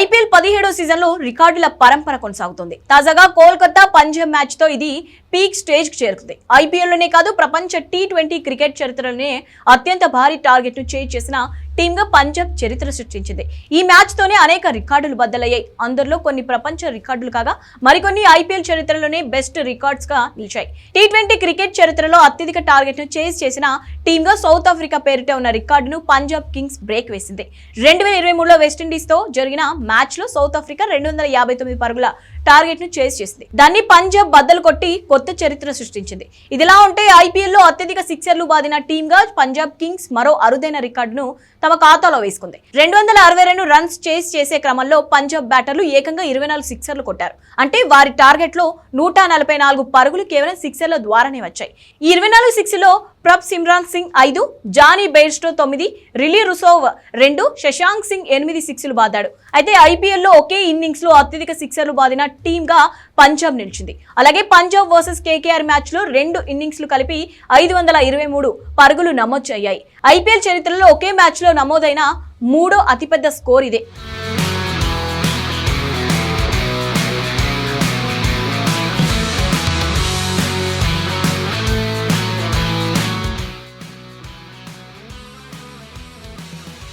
IPL పదిహేడో సీజన్లో రికార్డుల పరంపర కొనసాగుతుంది. తాజాగా కోల్కతా పంజాబ్ మ్యాచ్తో ఇది పీక్ స్టేజ్కు చేరుకుంది. ఐపీఎల్లోనే కాదు ప్రపంచ టీ ట్వంటీ క్రికెట్ చరిత్రలోనే అత్యంత భారీ టార్గెట్ను చేజ్ చేసిన టీంగా పంజాబ్ చరిత్ర సృష్టించింది. ఈ మ్యాచ్ తోనే అనేక రికార్డులు బద్దలయ్యాయి. అందులో కొన్ని ప్రపంచ రికార్డులు కాగా మరికొన్ని ఐపీఎల్ చరిత్రలోనే బెస్ట్ రికార్డ్స్గా నిలిచాయి. టీ ట్వంటీ క్రికెట్ చరిత్రలో అత్యధిక టార్గెట్ను చేజ్ చేసిన టీంగా సౌత్ ఆఫ్రికా పేరిట ఉన్న రికార్డును పంజాబ్ కింగ్స్ బ్రేక్ వేసింది. రెండు వేల ఇరవై మూడులో వెస్టిండీస్తో జరిగిన మ్యాచ్లో సౌత్ ఆఫ్రికా రెండు వందల యాభై తొమ్మిది పరుగుల టార్గెట్ను చేజ్ చేసింది. దాన్ని పంజాబ్ బద్దలు కొట్టి కొత్త చరిత్ర సృష్టించింది. ఇదిలా ఉంటే ఐపీఎల్లో అత్యధిక సిక్సర్లు బాదిన టీమ్గా పంజాబ్ కింగ్స్ మరో అరుదైన రికార్డును తమ ఖాతాలో వేసుకుంది. రెండు వందల అరవై రెండు రన్స్ చేజ్ చేసే క్రమంలో పంజాబ్ బ్యాటర్లు ఏకంగా ఇరవై నాలుగు సిక్సర్లు కొట్టారు. అంటే వారి టార్గెట్లో నూట నలభై నాలుగు పరుగులు కేవలం సిక్సర్ల ద్వారానే వచ్చాయి. ఈ ఇరవై నాలుగు సిక్స్లో లో ప్రభ్ సిమ్రాన్ సింగ్ ఐదు జానీ బెయిర్స్టో తొమ్మిది రిలీ రుసోవ్ రెండు శశాంక్ సింగ్ ఎనిమిది సిక్స్లు బాదాడు. అయితే ఐపీఎల్లో ఒకే ఇన్నింగ్స్లో అత్యధిక సిక్సర్లు బాదిన టీమ్గా పంజాబ్ నిలిచింది. అలాగే పంజాబ్ వర్సెస్ కేకేఆర్ మ్యాచ్లో రెండు ఇన్నింగ్స్లు కలిపి ఐదు వందల ఇరవై మూడు పరుగులు నమోదు అయ్యాయి. ఐపీఎల్ చరిత్రలో ఒకే మ్యాచ్లో నమోదైన మూడో అతిపెద్ద స్కోర్ ఇదే.